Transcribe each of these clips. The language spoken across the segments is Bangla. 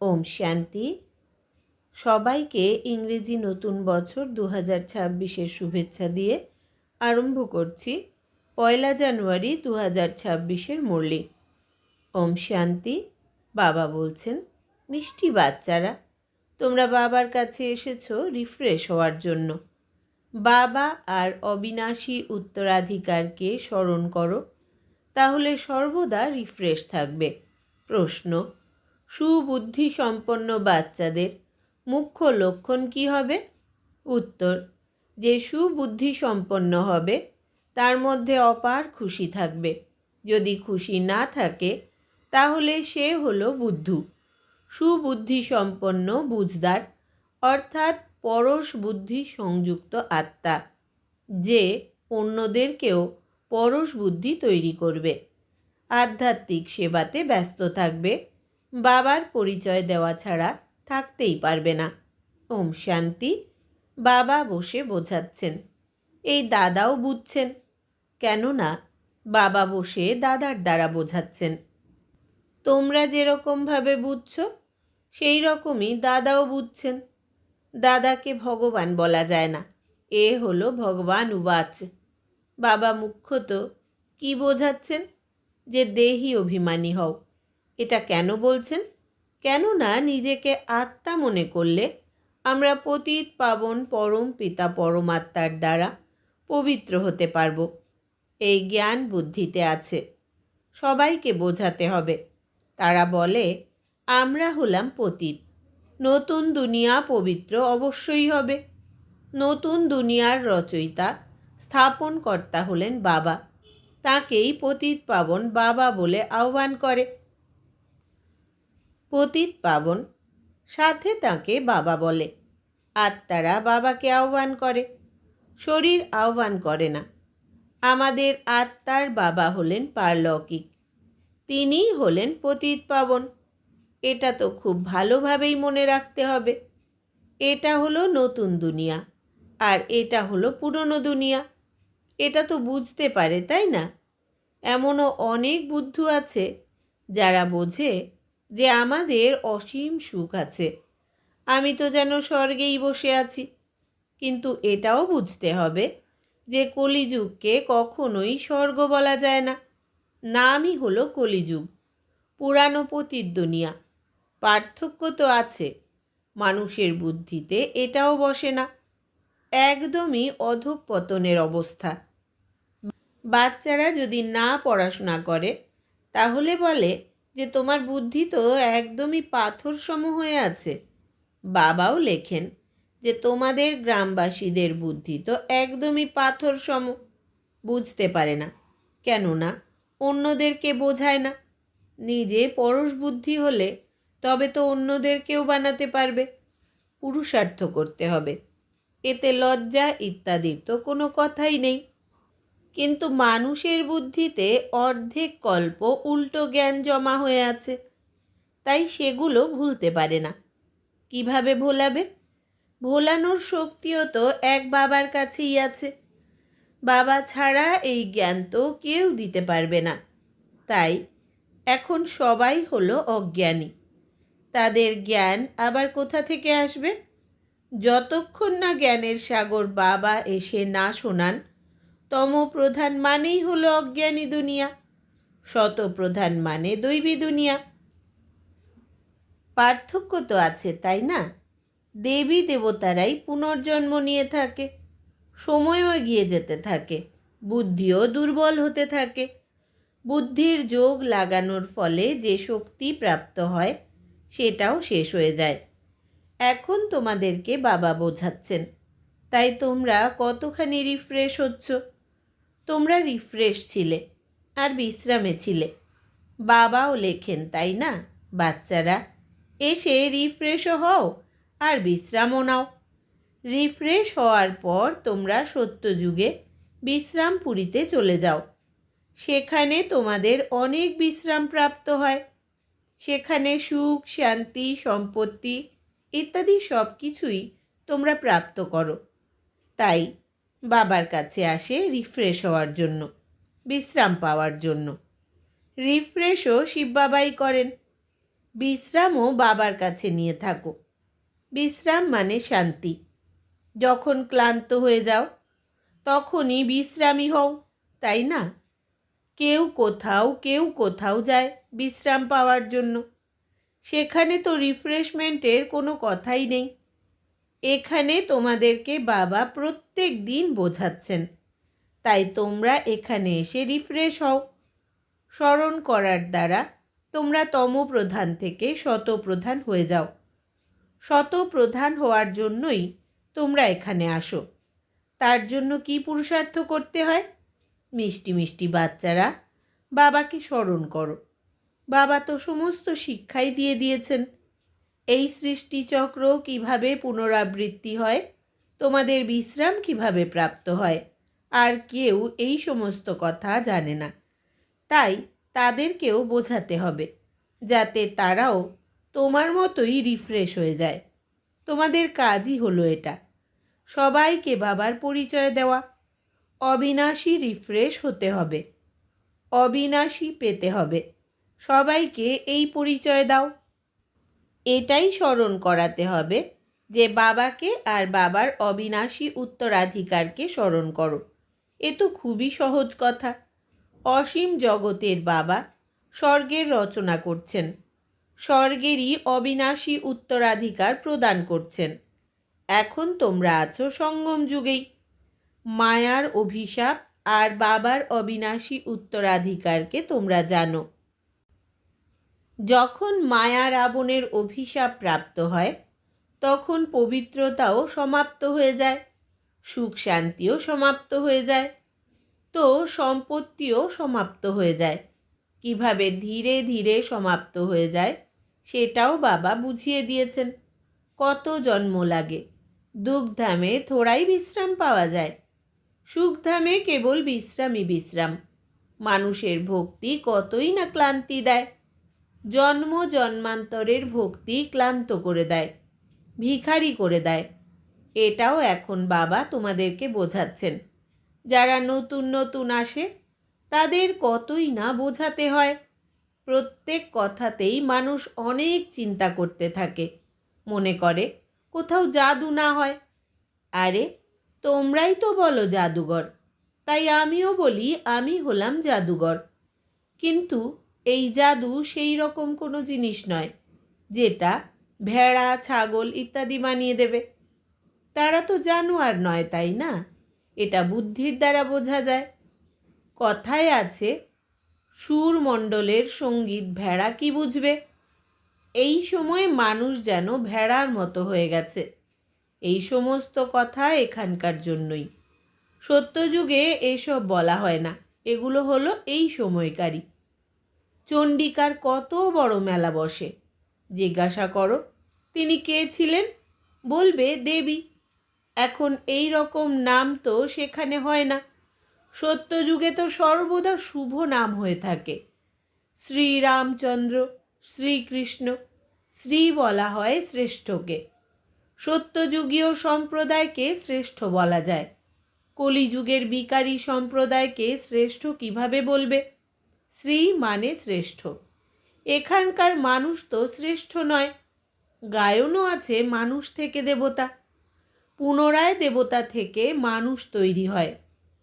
ওম শান্তি। সবাইকে ইংরেজি নতুন বছর দু হাজার ছাব্বিশের শুভেচ্ছা দিয়ে আরম্ভ করছি পয়লা জানুয়ারি দু হাজার ছাব্বিশের মুরলি। ওম শান্তি, বাবা বলছেন, মিষ্টি বাচ্চারা, তোমরা বাবার কাছে এসেছ রিফ্রেশ হওয়ার জন্য। বাবা আর অবিনাশী উত্তরাধিকারকে স্মরণ করো, তাহলে সর্বদা রিফ্রেশ থাকবে। প্রশ্ন সুবুদ্ধি সম্পন্ন বাচ্চাদের মুখ্য লক্ষণ কী হবে? উত্তর, যে সুবুদ্ধি সম্পন্ন হবে, তার মধ্যে অপার খুশি থাকবে। যদি খুশি না থাকে, তাহলে সে হলো বুদ্ধু। সুবুদ্ধি সম্পন্ন বুঝদার, অর্থাৎ পরশ বুদ্ধি সংযুক্ত আত্মা, যে অন্যদেরকেও পরশ বুদ্ধি তৈরি করবে। আধ্যাত্মিক সেবাতে ব্যস্ত থাকবে। বাবার পরিচয় দেওয়া ছাড়া থাকতেই পারবে না। ওম শান্তি, বাবা বসে বোঝাচ্ছেন। এই দাদাও বুঝছেন। কেননা, বাবা বসে দাদার দ্বারা বোঝাচ্ছেন। তোমরা যেরকমভাবে বুঝছ সেই রকমই দাদাও বুঝছেন। দাদাকে ভগবান বলা যায় না। এ হলো ভগবান উবাচ। বাবা মুখ্যত কি বোঝাচ্ছেন? যে দেহি অভিমানী হও। এটা কেন বলছেন? কেননা নিজেকে আত্মা মনে করলে আমরা পতীত, পাবন, পরম পিতা, পরমাত্মার দ্বারা পবিত্র হতে পারব। এই জ্ঞান বুদ্ধিতে আছে। সবাইকে বোঝাতে হবে। তারা বলে, আমরা হলাম পতীত। নতুন দুনিয়া পবিত্র অবশ্যই হবে। নতুন দুনিয়ার রচয়িতা, স্থাপনকর্তা হলেন বাবা। তাকেই পতিত, পাবন বাবা বলে আহ্বান করে। পতিত পাবন। সাথে তাকে বাবা বলে। আত্মারা বাবাকে আহ্বান করে। শরীর আহ্বান করে না। আমাদের আত্মার বাবা হলেন পারলৌকিক। তিনিই হলেন পতিত পাবন। এটা তো খুব ভালোভাবেই মনে রাখতে হবে। এটা হলো নতুন দুনিয়া, আর এটা হলো পুরনো দুনিয়া। এটা তো বুঝতে পারে, তাই না? এমনও অনেক বুদ্ধু আছে যারা বোঝে যে আমাদের অসীম সুখ আছে। আমি তো যেন স্বর্গেই বসে আছি। কিন্তু এটাও বুঝতে হবে যে কলিযুগকে কখনোই স্বর্গ বলা যায় না। নামই হলো কলিযুগ, পুরানো পতির দুনিয়া পার্থক্য তো আছে, মানুষের বুদ্ধিতে এটাও বসে না। একদমই অধঃপতনের অবস্থা। বাচ্চারা যদি না পড়াশোনা করে, তাহলে বলে যে তোমার বুদ্ধি তো একদমই পাথর সম হয়ে আছে। বাবাও লেখেন যে তোমাদের গ্রামবাসীদের বুদ্ধি তো একদমই পাথর সম বুঝতে পারে না। কেননা অন্যদেরকে বোঝায় না। নিজে পরশ বুদ্ধি হলে তবে তো অন্যদেরকেও বানাতে পারবে। পুরুষার্থ করতে হবে। এতে লজ্জা ইত্যাদির তো কোনো কথাই নেই। কিন্তু মানুষের বুদ্ধিতে অর্ধেক কল্প উল্টো জ্ঞান জমা হয়ে আছে। তাই সেগুলো ভুলতে পারে না। কীভাবে ভোলাবে? ভোলানোর শক্তিও তো এক বাবার কাছেই আছে। বাবা ছাড়া এই জ্ঞান তো কেউ দিতে পারবে না। তাই এখন সবাই হলো অজ্ঞানী। তাদের জ্ঞান আবার কোথা থেকে আসবে? যতক্ষণ না জ্ঞানের সাগর বাবা এসে না শোনান তম প্রধান মানেই হলো অজ্ঞানী দুনিয়া শত প্রধান মানে দৈবী দুনিয়া। পার্থক্য তো আছে, তাই না? দেবী দেবতারাই পুনর্জন্ম নিয়ে থাকে, সময়ও এগিয়ে যেতে থাকে, বুদ্ধিও দুর্বল হতে থাকে। বুদ্ধির যোগ লাগানোর ফলে যে শক্তি প্রাপ্ত হয়, সেটাও শেষ হয়ে যায়। এখন তোমাদেরকে বাবা বোঝাচ্ছেন, তাই তোমরা কতখানি রিফ্রেশ হচ্ছ? তোমরা রিফ্রেশ ছিলে আর বিশ্রামে ছিলে। বাবাও লেখেন, তাই না? বাচ্চারা, এসে রিফ্রেশও হও আর বিশ্রামও নাও। রিফ্রেশ হওয়ার পর তোমরা সত্যযুগে বিশ্রামপুরীতে চলে যাও। সেখানে তোমাদের অনেক বিশ্রাম প্রাপ্ত হয়। সেখানে সুখ, শান্তি, সম্পত্তি ইত্যাদি সব কিছুই তোমরা প্রাপ্ত করো। তাই বাবার কাছে আসে রিফ্রেশ হওয়ার জন্য, বিশ্রাম পাওয়ার জন্য। রিফ্রেশও শিব বাবাই করেন। বিশ্রামও বাবার কাছে নিয়ে থাকো। বিশ্রাম মানে শান্তি। যখন ক্লান্ত হয়ে যাও, তখনই বিশ্রামী হও, তাই না? কেউ কোথাও কেউ কোথাও যায় বিশ্রাম পাওয়ার জন্য। সেখানে তো রিফ্রেশমেন্টের কোনো কথাই নেই। এখানে তোমাদেরকে বাবা প্রত্যেক দিন বোঝাচ্ছেন। তাই তোমরা এখানে এসে রিফ্রেশ হও। স্মরণ করার দ্বারা তোমরা তমপ্রধান থেকে শতপ্রধান হয়ে যাও। শতপ্রধান হওয়ার জন্যই তোমরা এখানে আসো। তার জন্য কি পুরুষার্থ করতে হয়? মিষ্টি মিষ্টি বাচ্চারা, বাবাকে স্মরণ করো। বাবা তো সমস্ত শিক্ষাই দিয়ে দিয়েছেন। এই সৃষ্টিচক্র কীভাবে পুনরাবৃত্তি হয়? তোমাদের বিশ্রাম কীভাবে প্রাপ্ত হয়? আর কেউ এই সমস্ত কথা জানে না। তাই তাদেরকেও বোঝাতে হবে, যাতে তারাও তোমার মতোই রিফ্রেশ হয়ে যায়। তোমাদের কাজই হলো এটা, সবাইকে বাবার পরিচয় দেওয়া। অবিনাশী রিফ্রেশ হতে হবে, অবিনাশী পেতে হবে। সবাইকে এই পরিচয় দাও। এটাই স্মরণ করাতে হবে যে বাবাকে আর বাবার অবিনাশী উত্তরাধিকারকে স্মরণ করো। এ তো খুবই সহজ কথা। অসীম জগতের বাবা স্বর্গের রচনা করছেন। স্বর্গেরই অবিনাশী উত্তরাধিকার প্রদান করছেন। এখন তোমরা আছো সঙ্গম যুগেই। মায়ার অভিশাপ আর বাবার অবিনাশী উত্তরাধিকারকে তোমরা জানো। যখন মায়া রাবণের অভিশাপ প্রাপ্ত হয়, তখন পবিত্রতাও সমাপ্ত হয়ে যায় সুখ শান্তিও সমাপ্ত হয়ে যায়, তো সম্পত্তিও সমাপ্ত হয়ে যায়। কীভাবে ধীরে ধীরে সমাপ্ত হয়ে যায়, সেটাও বাবা বুঝিয়ে দিয়েছেন। কত জন্ম লাগে দুঃখধামে থোড়াই বিশ্রাম পাওয়া যায়। সুখধামে কেবল বিশ্রামই বিশ্রাম, মানুষের ভক্তি কতই না ক্লান্তি দেয়। জন্ম জন্মান্তরের ভক্তি ক্লান্ত করে দেয়, ভিখারি করে দেয়। এটাও এখন বাবা তোমাদেরকে বোঝাচ্ছেন। যারা নতুন নতুন আসে, তাদের কতই না বোঝাতে হয়। প্রত্যেক কথাতেই মানুষ অনেক চিন্তা করতে থাকে। মনে করে, কোথাও জাদু না হয়। আরে, তোমরাই তো বলো জাদুঘর। তাই আমিও বলি, আমি হলাম জাদুঘর। কিন্তু এই জাদু সেই রকম কোনো জিনিস নয়, যেটা ভেড়া, ছাগল ইত্যাদি বানিয়ে দেবে। তারা তো জানোয়ার নয়, তাই না? এটা বুদ্ধির দ্বারা বোঝা যায়। কথায় আছে সুরমণ্ডলের সংগীত ভেড়া কি বুঝবে? এই সময় মানুষ যেন ভেড়ার মতো হয়ে গেছে। এই সমস্ত কথা এখানকার জন্যই। সত্যযুগে এসব বলা হয় না। এগুলো হলো এই সময়কারী চণ্ডিকার কত বড় মেলা বসে। জিজ্ঞাসা করো, তিনি কে ছিলেন? বলবে, দেবী। এখন এই রকম নাম তো সেখানে হয় না। সত্যযুগে তো সর্বদা শুভ নাম হয়ে থাকে। শ্রীরামচন্দ্র, শ্রীকৃষ্ণ, শ্রী বলা হয় শ্রেষ্ঠকে। সত্যযুগীয় সম্প্রদায়কে শ্রেষ্ঠ বলা যায়। কলিযুগের বিকারী সম্প্রদায়কে শ্রেষ্ঠ কীভাবে বলবে? শ্রী মানে শ্রেষ্ঠ। এখানকার মানুষ তো শ্রেষ্ঠ নয়। গায়নও আছে মানুষ থেকে দেবতা। পুনরায় দেবতা থেকে মানুষ তৈরি হয়।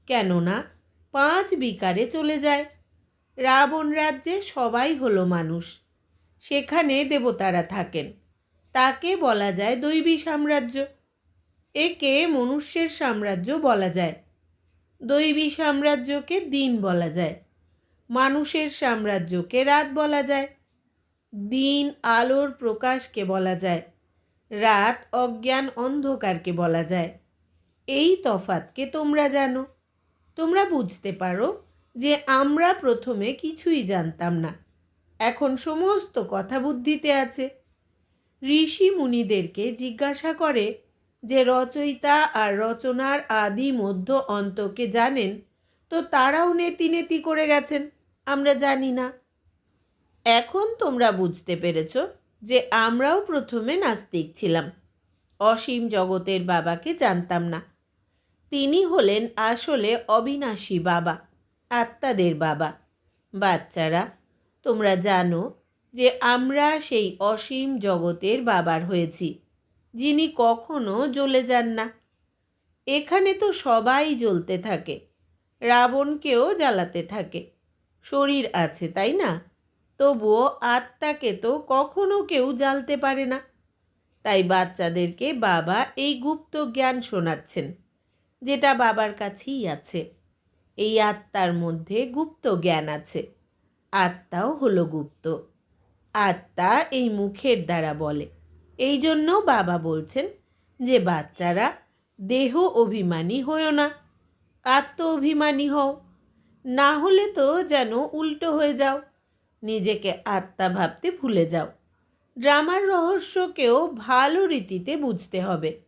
কেননা পাঁচ বিকারে চলে যায়। রাবণ রাজ্যে সবাই হলো মানুষ। সেখানে দেবতারা থাকেন। তাকে বলা যায় দৈবী সাম্রাজ্য। একে মনুষ্যের সাম্রাজ্য বলা যায়। দৈবী সাম্রাজ্যকে দিন বলা যায়। মানুষের সাম্রাজ্যকে রাত বলা যায়, দিন আলোর প্রকাশকে বলা যায়, রাত অজ্ঞান অন্ধকারকে বলা যায়। এই তফাতকে তোমরা জানো। তোমরা বুঝতে পারো যে আমরা প্রথমে কিছুই জানতাম না। এখন সমস্ত কথা বুদ্ধিতে আছে। ঋষি মুনিদেরকে জিজ্ঞাসা করে যে রচয়িতা আর রচনার আদি মধ্য অন্তকে জানেন, তো তারাও নেতি নেতি করে গেছেন। আমরা জানি না। এখন তোমরা বুঝতে পেরেছ যে আমরাও প্রথমে নাস্তিক ছিলাম। অসীম জগতের বাবাকে জানতাম না। তিনি হলেন আসলে অবিনাশী বাবা, আত্মাদের বাবা। বাচ্চারা, তোমরা জানো যে আমরা সেই অসীম জগতের বাবার হয়েছি, যিনি কখনো জ্বলে যান না। এখানে তো সবাই জ্বলতে থাকে, রাবণকেও জ্বালাতে থাকে। শরীর আছে, তাই না? তবুও আত্মাকে তো কখনো কেউ জ্বালতে পারে না। তাই বাচ্চাদেরকে বাবা এই গুপ্ত জ্ঞান শোনাচ্ছেন, যেটা বাবার কাছেই আছে। এই আত্মার মধ্যে গুপ্ত জ্ঞান আছে। আত্মাও হলো গুপ্ত। আত্মা এই মুখের দ্বারা বলে। এই জন্য বাবা বলছেন যে, বাচ্চারা দেহ অভিমানী হয়েও না আত্ম অভিমানী হও। না হলে তো যেন উল্টো হয়ে যাও। নিজেকে আত্মা ভাবতে ভুলে যাও। ড্রামার রহস্যকেও ভালো রীতিতে বুঝতে হবে।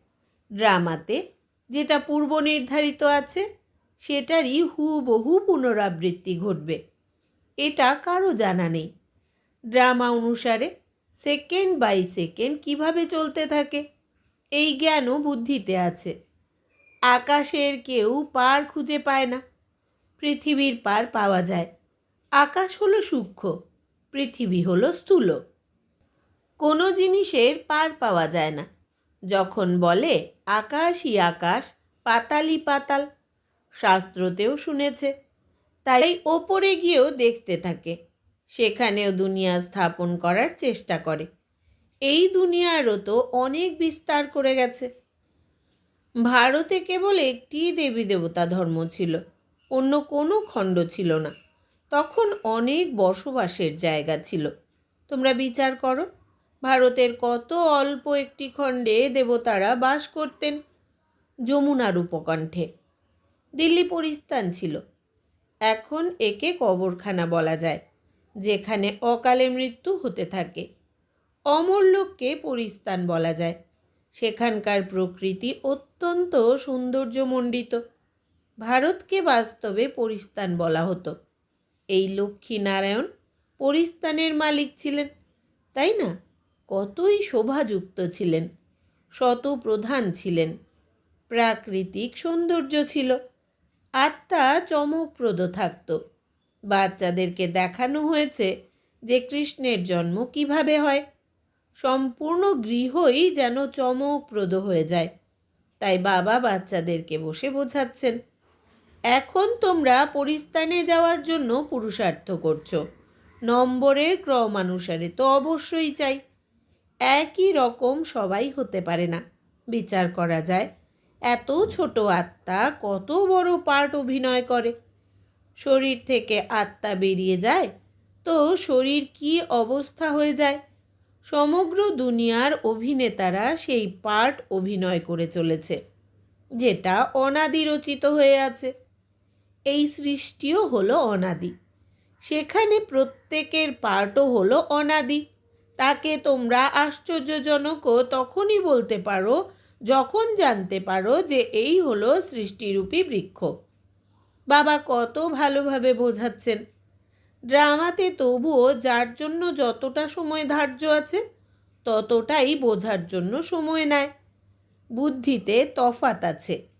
ড্রামাতে যেটা পূর্ব নির্ধারিত আছে, সেটারই হুবহু পুনরাবৃত্তি ঘটবে। এটা কারও জানা নেই। ড্রামা অনুসারে সেকেন্ড বাই সেকেন্ড কীভাবে চলতে থাকে, এই জ্ঞানও বুদ্ধিতে আছে। আকাশের কেউ পার খুঁজে পায় না। পৃথিবীর পার পাওয়া যায়। আকাশ হলো সূক্ষ্ম, পৃথিবী হলো স্থূল। কোনো জিনিসের পার পাওয়া যায় না। যখন বলে আকাশই আকাশ, পাতালই পাতাল, শাস্ত্রতেও শুনেছে, তাই ওপরে গিয়েও দেখতে থাকে, সেখানেও দুনিয়া স্থাপন করার চেষ্টা করে। এই দুনিয়ারও তো অনেক বিস্তার করে গেছে। ভারতে কেবল একটি দেবী দেবতা ধর্ম ছিল অন্য কোনো খণ্ড ছিল না। তখন অনেক বসবাসের জায়গা ছিল। তোমরা বিচার করো, ভারতের কত অল্প একটি খণ্ডে দেবতারা বাস করতেন যমুনার উপকণ্ঠে। দিল্লি পরিস্থান ছিল। এখন একে কবরখানা বলা যায়, যেখানে অকালে মৃত্যু হতে থাকে। অমর লোককে পরিস্থান বলা যায়। সেখানকার প্রকৃতি অত্যন্ত সৌন্দর্যমণ্ডিত। ভারতকে বাস্তবে পরিস্থান বলা হতো। এই লক্ষ্মীনারায়ণ পরিস্থানের মালিক ছিলেন, তাই না? কতই শোভাযুক্ত ছিলেন, শত প্রধান ছিলেন, প্রাকৃতিক সৌন্দর্য ছিল, আত্মা চমকপ্রদ থাকত। বাচ্চাদেরকে দেখানো হয়েছে যে কৃষ্ণের জন্ম কীভাবে হয়, সম্পূর্ণ গৃহই যেন চমকপ্রদ হয়ে যায়, তাই বাবা বাচ্চাদেরকে বসে বোঝাচ্ছেন এখন তোমরা পরিস্থানে যাওয়ার জন্য পুরুষার্থ করছ। নম্বরের ক্রমানুসারে তো অবশ্যই চাই। একই রকম সবাই হতে পারে না, বিচার করা যায়। এত ছোট আত্মা কত বড় পার্ট অভিনয় করে। শরীর থেকে আত্মা বেরিয়ে যায়, তো শরীর কি অবস্থা হয়ে যায়? সমগ্র দুনিয়ার অভিনেতারা সেই পার্ট অভিনয় করে চলেছে, যেটা অনাদি রচিত হয়ে আছে। এই সৃষ্টিও হলো অনাদি। সেখানে প্রত্যেকের পার্টও হলো অনাদি। তাকে তোমরা আশ্চর্যজনকও তখনই বলতে পারো, যখন জানতে পারো যে এই হলো সৃষ্টিরূপী বৃক্ষ। বাবা কত ভালোভাবে বোঝাচ্ছেন। ড্রামাতে তবুও যার জন্য যতটা সময় ধার্য আছে, ততটাই বোঝার জন্য সময় নেয়। বুদ্ধিতে তফাত আছে।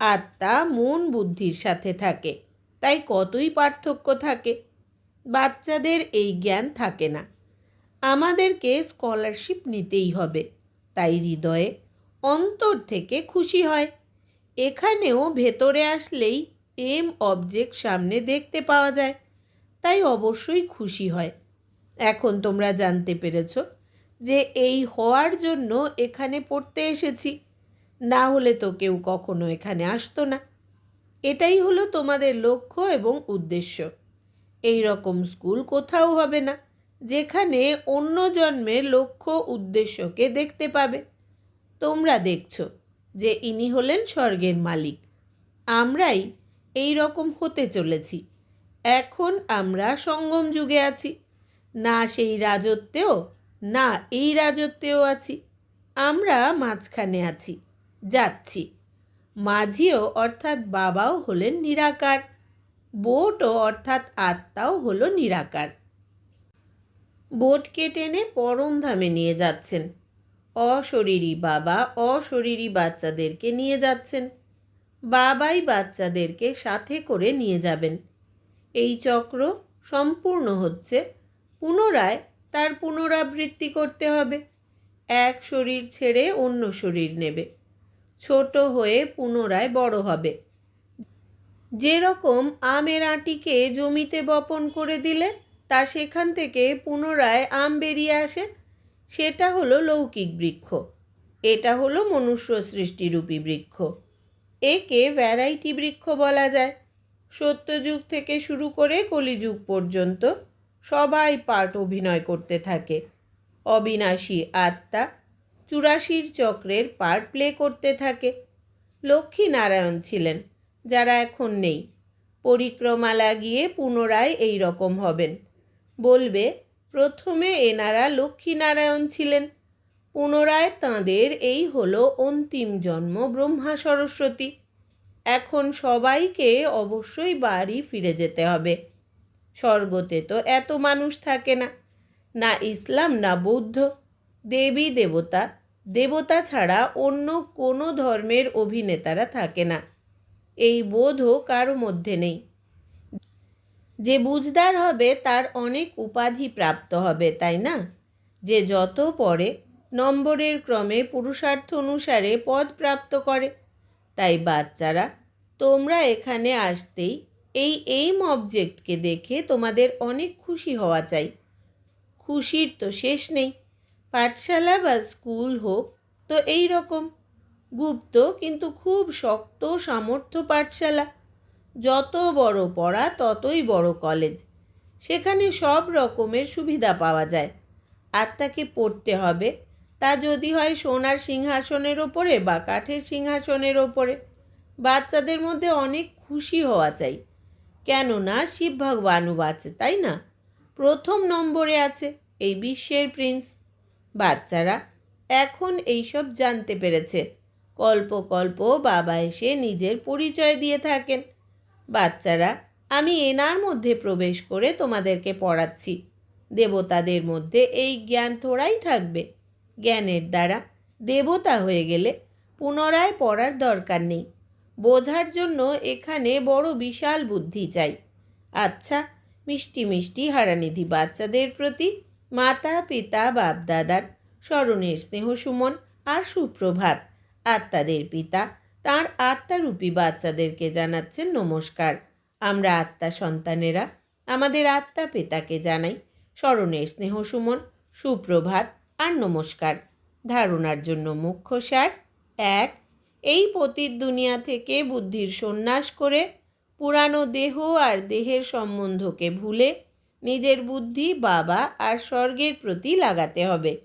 আত্মা মন বুদ্ধির সাথে থাকে, তাই কতই পার্থক্য থাকে? বাচ্চাদের এই জ্ঞান থাকে না। আমাদেরকে স্কলারশিপ নিতেই হবে, তাই হৃদয়ে অন্তর থেকে খুশি হয়। এখানেও ভেতরে আসলেই এম অবজেক্ট সামনে দেখতে পাওয়া যায়, তাই অবশ্যই খুশি হয়। এখন তোমরা জানতে পেরেছ যে এই হওয়ার জন্য এখানে পড়তে এসেছি। না হলে তো কেউ কখনো এখানে আসতো না। এটাই হলো তোমাদের লক্ষ্য এবং উদ্দেশ্য। এই রকম স্কুল কোথাও হবে না, যেখানে অন্য জন্মের লক্ষ্য উদ্দেশ্যকে দেখতে পাবে। তোমরা দেখছ যে ইনি হলেন স্বর্গের মালিক। আমরাই এই রকম হতে চলেছি। এখন আমরা সঙ্গম যুগে আছি। না সেই রাজত্বেও, না এই রাজত্বেও আছি। আমরা মাঝখানে আছি। যাচ্ছি। মাঝিও অর্থাৎ বাবাও হলেন নিরাকার। বোটও অর্থাৎ আত্মাও হলো নিরাকার। বোটকে টেনে পরমধামে নিয়ে যাচ্ছেন। অশরীরী বাবা অশরীরী বাচ্চাদেরকে নিয়ে যাচ্ছেন। বাবাই বাচ্চাদেরকে সাথে করে নিয়ে যাবেন। এই চক্র সম্পূর্ণ হচ্ছে পুনরায় তার পুনরাবৃত্তি করতে হবে। এক শরীর ছেড়ে অন্য শরীর নেবে। ছোট হয়ে পুনরায় বড় হবে। যেরকম আমের আঁটিকে জমিতে বপন করে দিলে, তা সেখান থেকে পুনরায় আম বেরিয়ে আসে, সেটা হলো লৌকিক বৃক্ষ। এটা হলো মনুষ্য সৃষ্টিরূপী বৃক্ষ। একে ভ্যারাইটি বৃক্ষ বলা যায়। সত্যযুগ থেকে শুরু করে কলিযুগ পর্যন্ত সবাই পার্ট অভিনয় করতে থাকে। অবিনাশী আত্মা চুরাশির চক্রের পার্ট প্লে করতে থাকে। লক্ষ্মী নারায়ণ ছিলেন, যারা এখন নেই। পরিক্রমা লাগিয়ে পুনরায় এই রকম হবেন। বলবে, প্রথমে এনারা লক্ষ্মীনারায়ণ ছিলেন। পুনরায় তাঁদের এই হলো অন্তিম জন্ম ব্রহ্মা সরস্বতী। এখন সবাইকে অবশ্যই বাড়ি ফিরে যেতে হবে। স্বর্গতে তো এত মানুষ থাকে না না ইসলাম, না বৌদ্ধ। দেবী দেবতা। দেবতা ছাড়া অন্য কোনো ধর্মের অভিনেতারা থাকে না। এই বোধও কারও মধ্যে নেই। যে বুঝদার হবে, তার অনেক উপাধি প্রাপ্ত হবে, তাই না? যে যত পড়ে, নম্বরের ক্রমে পুরুষার্থ অনুসারে পদ প্রাপ্ত করে। তাই বাচ্চারা, তোমরা এখানে আসতেই এই এইম অবজেক্টকে দেখে তোমাদের অনেক খুশি হওয়া চাই। খুশির তো শেষ নেই। পাঠশালা বা স্কুল হোক, তো এই রকম। গুপ্ত কিন্তু খুব শক্ত, সামর্থ্য পাঠশালা। যত বড় পড়া, ততই বড় কলেজ। সেখানে সব রকমের সুবিধা পাওয়া যায়। আর তাকে পড়তে হবে। তা যদি হয় সোনার সিংহাসনের ওপরে বা কাঠের সিংহাসনের ওপরে। বাচ্চাদের মধ্যে অনেক খুশি হওয়া চাই। কেননা শিব ভগবানও আছে, তাই না? প্রথম নম্বরে আছে এই বিশ্বের প্রিন্স। বাচ্চারা এখন এইসব জানতে পেরেছে। কল্প কল্প বাবা এসে নিজের পরিচয় দিয়ে থাকেন। বাচ্চারা, আমি এনার মধ্যে প্রবেশ করে তোমাদেরকে পড়াচ্ছি। দেবতাদের মধ্যে এই জ্ঞান থোড়াই থাকবে। জ্ঞানের দ্বারা দেবতা হয়ে গেলে পুনরায় পড়ার দরকার নেই। বোঝার জন্য এখানে বড় বিশাল বুদ্ধি চাই। আচ্ছা মিষ্টি মিষ্টি হারানিধি বাচ্চাদের প্রতি মাতা পিতা বাপদাদার স্মরণের স্নেহ সুমন আর সুপ্রভাত। আত্মাদের পিতা, তার আত্মারূপী বাচ্চাদেরকে জানাচ্ছেন নমস্কার। আমরা আত্মা সন্তানেরা, আমাদের আত্মা পিতাকে জানাই স্মরণের স্নেহ সুমন, সুপ্রভাত আর নমস্কার। ধারণার জন্য মুখ্য সার এক, এই পতির দুনিয়া থেকে বুদ্ধির সন্ন্যাস করে পুরানো দেহ আর দেহের সম্বন্ধকে ভুলে নিজের বুদ্ধি বাবা আর স্বর্গের প্রতি লাগাতে হবে।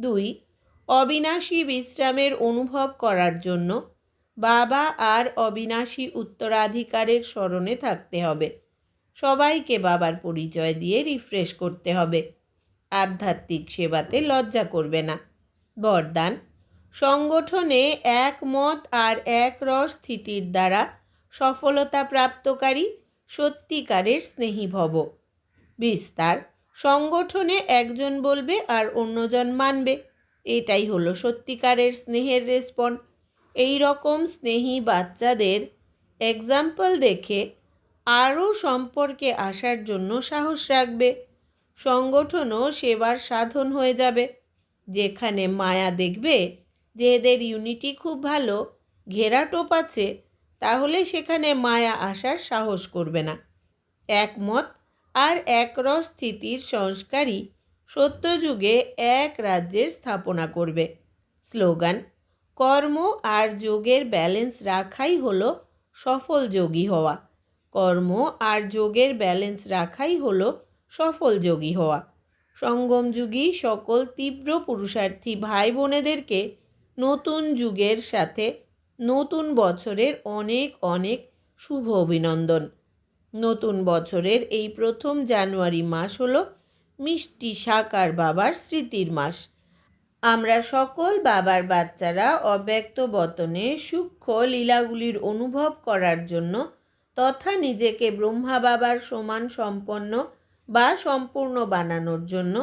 দুই, অবিনাশী বিশ্রামের অনুভব করার জন্য বাবা আর অবিনাশী উত্তরাধিকারের স্মরণে থাকতে হবে। সবাইকে বাবার পরিচয় দিয়ে রিফ্রেশ করতে হবে। আধ্যাত্মিক সেবাতে লজ্জা করবে না। বরদান, সংগঠনে একমত আর এক রস স্থিতির দ্বারা সফলতা প্রাপ্তকারী সত্যিকারের স্নেহী ভব। বিস্তার। সংগঠনে একজন বলবে আর অন্যজন মানবে। এটাই হলো সত্যিকারের স্নেহের রেসপন্ড এই রকম স্নেহী বাচ্চাদের এক্সাম্পল দেখে আরও সম্পর্কে আসার জন্য সাহস রাখবে। সংগঠনও সেবার সাধন হয়ে যাবে। যেখানে মায়া দেখবে যে এদের ইউনিটি খুব ভালো, ঘেরা টোপ আছে, তাহলে সেখানে মায়া আসার সাহস করবে না। একমত আর একরস স্থিতির সংস্কারই সত্যযুগে এক রাজ্যের স্থাপনা করবে। স্লোগান, কর্ম আর যোগের ব্যালেন্স রাখাই হলো সফল যোগী হওয়া। কর্ম আর যোগের ব্যালেন্স রাখাই হলো সফল যোগী হওয়া। সঙ্গমযুগী সকল তীব্র পুরুষার্থী ভাই বোনেদেরকে নতুন যুগের সাথে নতুন বছরের অনেক অনেক শুভ অভিনন্দন। নতুন বছরের এই প্রথম জানুয়ারি মাস হলো মিষ্টি সাকার বাবার স্মৃতির মাস। আমরা সকল বাবার বাচ্চারা অব্যক্ত বতনে সূক্ষ্ম লীলাগুলির অনুভব করার জন্য তথা নিজেকে ব্রহ্মা বাবার সমান সম্পন্ন বা সম্পূর্ণ বানানোর জন্য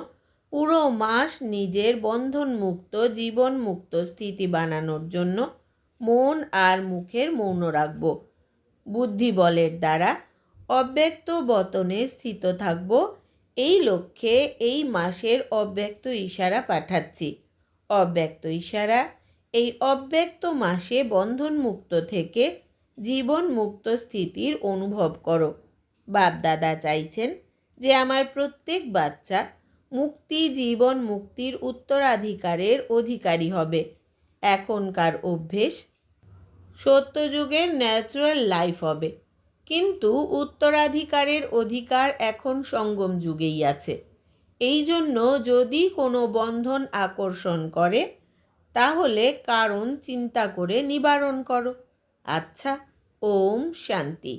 পুরো মাস নিজের বন্ধনমুক্ত, জীবনমুক্ত স্থিতি বানানোর জন্য মন আর মুখের মৌন রাখব। বুদ্ধি বলের দ্বারা অব্যক্ত বতনে স্থিত থাকব। এই লক্ষ্যে এই মাসের অব্যক্ত ইশারা পাঠাচ্ছি। অব্যক্ত ইশারা, এই অব্যক্ত মাসে বন্ধনমুক্ত থেকে জীবন মুক্ত স্থিতির অনুভব করো। বাপদাদা চাইছেন যে আমার প্রত্যেক বাচ্চা মুক্তি জীবন মুক্তির উত্তরাধিকারের অধিকারী হবে। এখনকার অভ্যেস সত্যযুগের ন্যাচারাল লাইফ হবে। কিন্তু উত্তরাধিকারের অধিকার এখন সঙ্গম যুগেই আছে। এই জন্য যদি কোনো বন্ধন আকর্ষণ করে, তাহলে কারণ চিন্তা করে নিবারণ করো। আচ্ছা ওম শান্তি।